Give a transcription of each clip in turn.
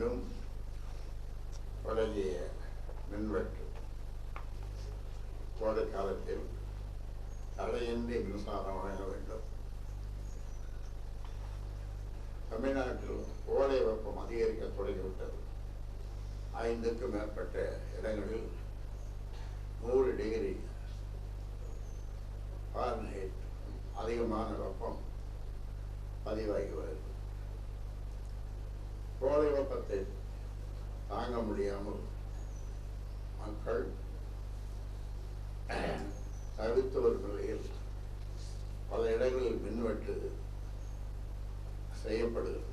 மீண்டும் தொடங்கிய மின்வெட்டு கோடை காலத்தில் தடையின்றி மின்சாரம் வழங்க வேண்டும் தமிழ்நாட்டில் கோடை வெப்பம் அதிகரிக்க தொடங்கிவிட்டது. ஐந்துக்கும் மேற்பட்ட இடங்களில் நூறு டிகிரி ஃபாரன்ஹீட் அதிகமான வெப்பம் குழப்பத்தை தாங்க முடியாமல் மக்கள் தவித்து வரும் நிலையில் பல இடங்களில் மின்வெட்டு செய்யப்படுகிறது.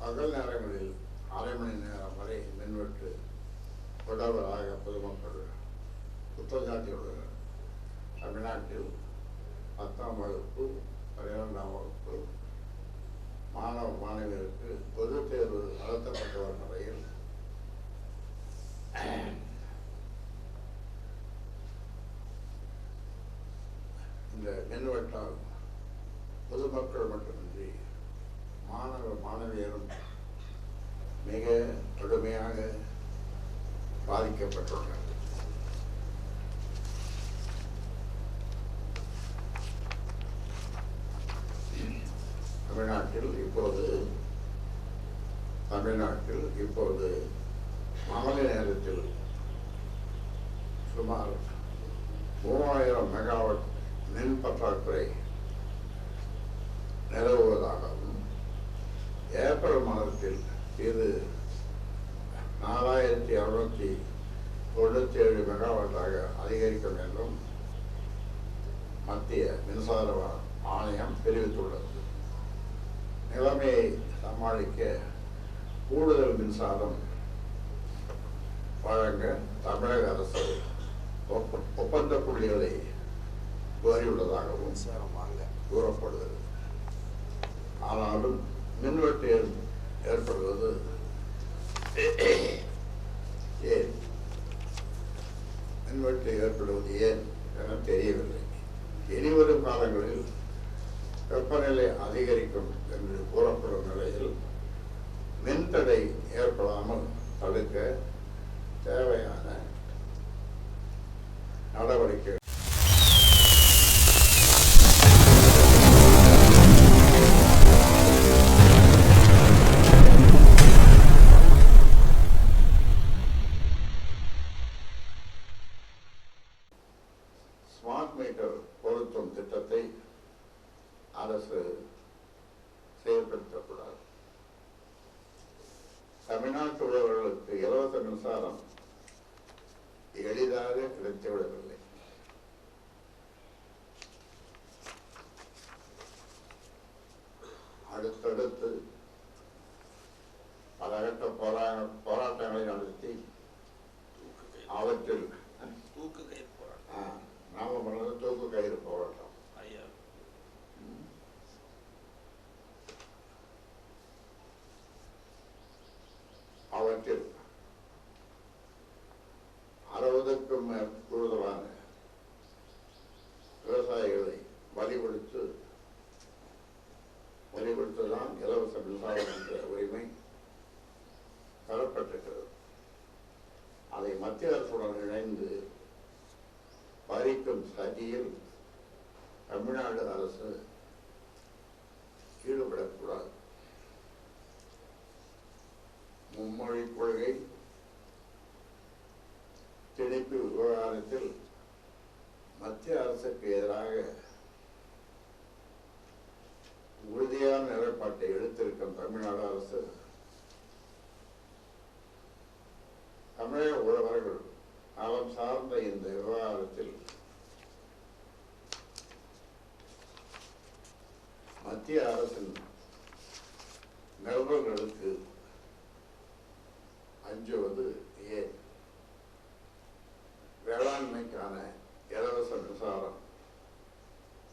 பகல் நேரங்களில் அரை மணி நேரம் வரை மின்வெட்டு தொடர்வதாக பொதுமக்கள் குற்றம் சாட்டியுள்ளனர் தமிழ்நாட்டில் பத்தாம் வகுப்பு பன்னிரெண்டாம் வகுப்பு மாணவ மாணவியருக்கு பொது தேர்வு நடத்தப்பட்டு வரும் நிலையில் இந்த மின்வெட்டால் பொதுமக்கள் மட்டுமின்றி மாணவ மாணவியரும் மிக கடுமையாக பாதிக்கப்பட்டுள்ளனர் தமிழ்நாட்டில் இப்போது தமிழ்நாட்டில் இப்போது மாலை நேரத்தில் சுமார் மூவாயிரம் மெகாவாட் மின் பற்றாக்குறை நிலவுவதாகவும் ஏப்ரல் மாதத்தில் இது நாலாயிரத்தி அறுநூத்தி தொண்ணூற்றி ஏழு மெகாவாட்டாக அதிகரிக்கும் என்றும் மத்திய மின்சார ஆணையம் தெரிவித்துள்ளது. நிலைமையை சமாளிக்க கூடுதல் மின்சாரம் வழங்க தமிழக அரசு ஒப்ப- ஒப்பந்த புள்ளிகளை கோரியுள்ளதாகவும் கூறப்படுகிறது. ஆனாலும் மின்வெட்டு ஏற்- ஏற்படுவது ஏன்? மின்வெட்டு ஏற்படுவது ஏன் என தெரியவில்லை. இனிவரும் காலங்களில் வெப்பநிலை அதிகரிக்கும் என்று கூறப்படும் நிலையில் மின்தடை ஏற்படாமல் தடுக்க தேவை அரசு செயல்படுத்தக்கூடாது. தமிழ்நாட்டு உழவர்களுக்கு இலவச மின்சாரம் எளிதாக கிடைத்துவிடவில்லை. அடுத்தடுத்து பலகட்ட போரா போராட்டங்களை நடத்தி அவற்றில் பலி கொடுத்து கொடுத்துதான் இலவச மின்சாரம் என்ற உரிமை தரப்பட்டிருக்கிறது. அதை மத்திய அரசுடன் இணைந்து பறிக்கும் சதியில் தமிழ்நாடு அரசு ஈடுபடக்கூடாது. மும்மொழி கொள்கை திணிப்பு விவகாரத்தில் மத்திய அரசுக்கு எதிராக உறுதியான நிலைப்பாட்டை எடுத்திருக்கும் தமிழ்நாடு அரசு தமிழக உழவர்கள். அவன் சார்ந்த இந்த விவகாரத்தில் மத்திய அரசின் நிறுவனங்களுக்கு அஞ்சுவது ஏன்? வேளாண்மைக்கான இலவச மின்சாரம்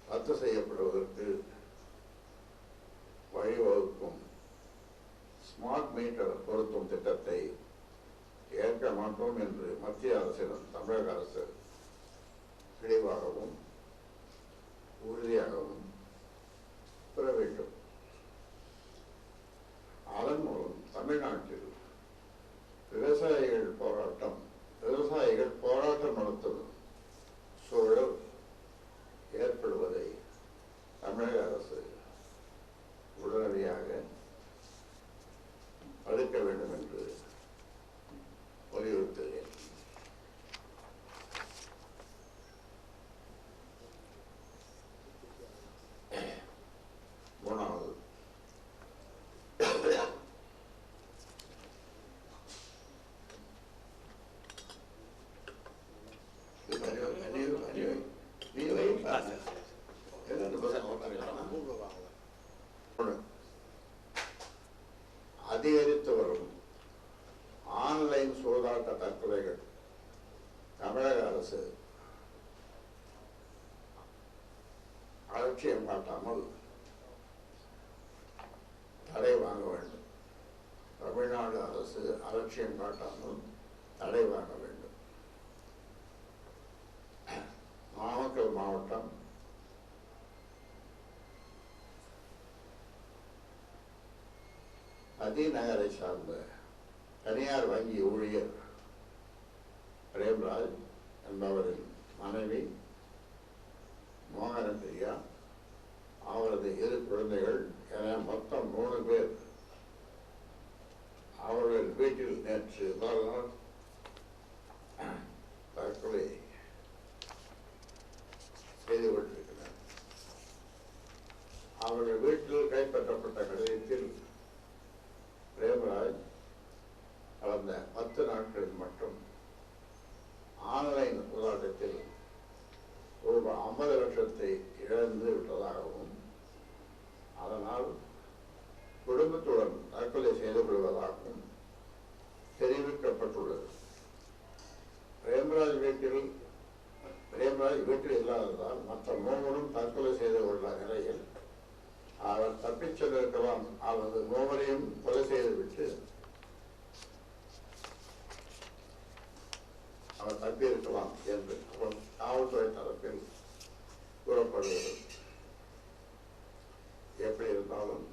ரத்து செய்யப்படுவதற்கு வழிவகுக்கும் ஸ்மார்ட் மீட்டர் பொருத்தும் திட்டத்தை அமைக்க மாட்டோம் என்று மத்திய அரசிடம் தமிழக அரசு தெளிவாகவும் அலட்சியம் காட்டாமல் தடை வாங்க வேண்டும். தமிழ்நாடு அரசு அலட்சியம் காட்டாமல் தடை வாங்க வேண்டும். நாமக்கல் மாவட்டம் நதிநகரை சார்ந்த தனியார் வங்கி ஊழியர் பிரேம்ராஜ் என்பவரின் மனைவி மோகன பிரியா அவரது இரு குழந்தைகள் என மொத்தம் மூணு பேர் அவர்கள் வீட்டில் நேற்று மறுநாள் தற்கொலை செய்து கொண்டிருக்கிறார் அவர்கள் வீட்டில் கைப்பற்றப்பட்ட கடிதத்தில் பிரேமராஜ் கடந்த பத்து நாட்களில் மட்டும் ஆன்லைன் போராட்டத்தில் ரூபாய் ஐம்பது லட்சத்தை இழந்து விட்டதாகவும் அதனால் குடும்பத்துடன் தற்கொலை செய்து கொள்வதாகவும் தெரிவிக்கப்பட்டுள்ளது. பிரேமராஜ் வீட்டில் பிரேமராஜ் வீட்டில் இல்லாததால் மற்ற மூவரும் தற்கொலை செய்து கொள்ள நிலையில் அவர் தப்பிச் அவரது மூவரையும் கொலை செய்துவிட்டு அவர் தப்பியிருக்கலாம் என்று காவல்துறை தரப்பில் கூறப்படுகிறது. எப்படி இருந்தாலும்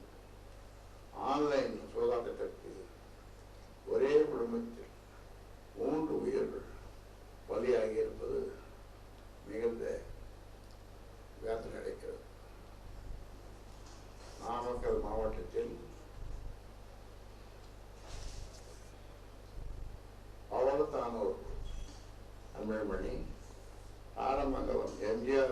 power to É All of the time over, I'm remembering. I don't know, India,